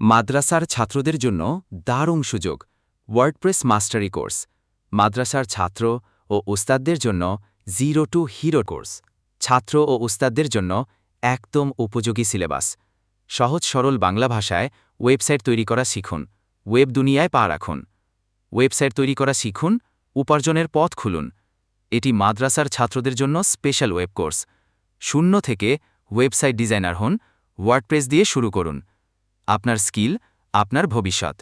মাদ্রাসার ছাত্রদের জন্য দারুণ সুযোগ ওয়ার্ডপ্রেস মাস্টারি কোর্স, মাদ্রাসার ছাত্র ও উস্তাদদের জন্য জিরো টু হিরো কোর্স, ছাত্র ও উস্তাদদের জন্য একদম উপযোগী সিলেবাস। সহজ সরল বাংলা ভাষায় ওয়েবসাইট তৈরি করা শিখুন, ওয়েব দুনিয়ায় পা রাখুন। ওয়েবসাইট তৈরি করা শিখুন, উপার্জনের পথ খুলুন। এটি মাদ্রাসার ছাত্রদের জন্য স্পেশাল ওয়েব কোর্স। শূন্য থেকে ওয়েবসাইট ডিজাইনার হন ওয়ার্ডপ্রেস দিয়ে শুরু করুন। আপনার স্কিল, আপনার ভবিষ্যৎ।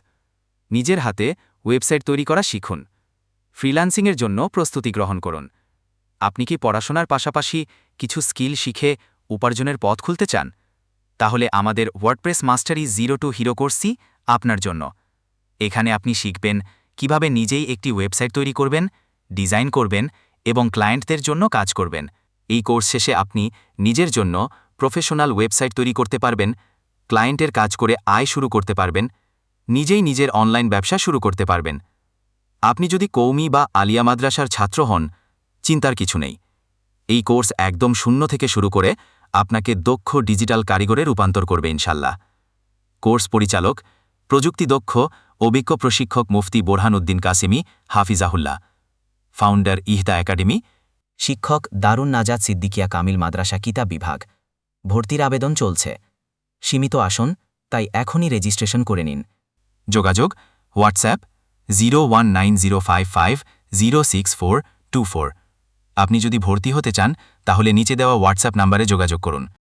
নিজের হাতে ওয়েবসাইট তৈরি করা শিখুন। ফ্রিল্যান্সিংয়ের জন্য প্রস্তুতি গ্রহণ করুন। আপনি কি পড়াশোনার পাশাপাশি কিছু স্কিল শিখে উপার্জনের পথ খুলতে চান? তাহলে আমাদের ওয়ার্ডপ্রেস মাস্টারি জিরো টু হিরো কোর্সই আপনার জন্য। এখানে আপনি শিখবেন কীভাবে নিজেই একটি ওয়েবসাইট তৈরি করবেন, ডিজাইন করবেন এবং ক্লায়েন্টদের জন্য কাজ করবেন। এই কোর্স শেষে আপনি নিজের জন্য প্রফেশনাল ওয়েবসাইট তৈরি করতে পারবেন ক্লায়েন্টের কাজ করে আয় শুরু করতে পারবেন, নিজেই নিজের অনলাইন ব্যবসা শুরু করতে পারবেন। আপনি যদি কৌমি বা আলিয়া মাদ্রাসার ছাত্র হন, চিন্তার কিছু নেই। এই কোর্স একদম শূন্য থেকে শুরু করে আপনাকে দক্ষ ডিজিটাল কারিগরে রূপান্তর করবে ইনশাল্লাহ। কোর্স পরিচালক, প্রযুক্তি দক্ষ অভিজ্ঞ প্রশিক্ষক মুফতি বোরহানুদ্দিন কাসিমি হাফিজাহুল্লাহ। ফাউন্ডার ইহদা একাডেমি, শিক্ষক দারুণ নাজাদ সিদ্দিকিয়া কামিল মাদ্রাসা কিতাব বিভাগ। ভর্তির আবেদন চলছে। সীমিত আসন, তাই এখনই রেজিস্ট্রেশন করে নিন। যোগাযোগ, WhatsApp, zero one nine zero five five zero six four two four. আপনি যদি ভর্তি হতে চান, তাহলে নিচে দেওয়া হোয়াটসঅ্যাপ নাম্বারে যোগাযোগ করুন।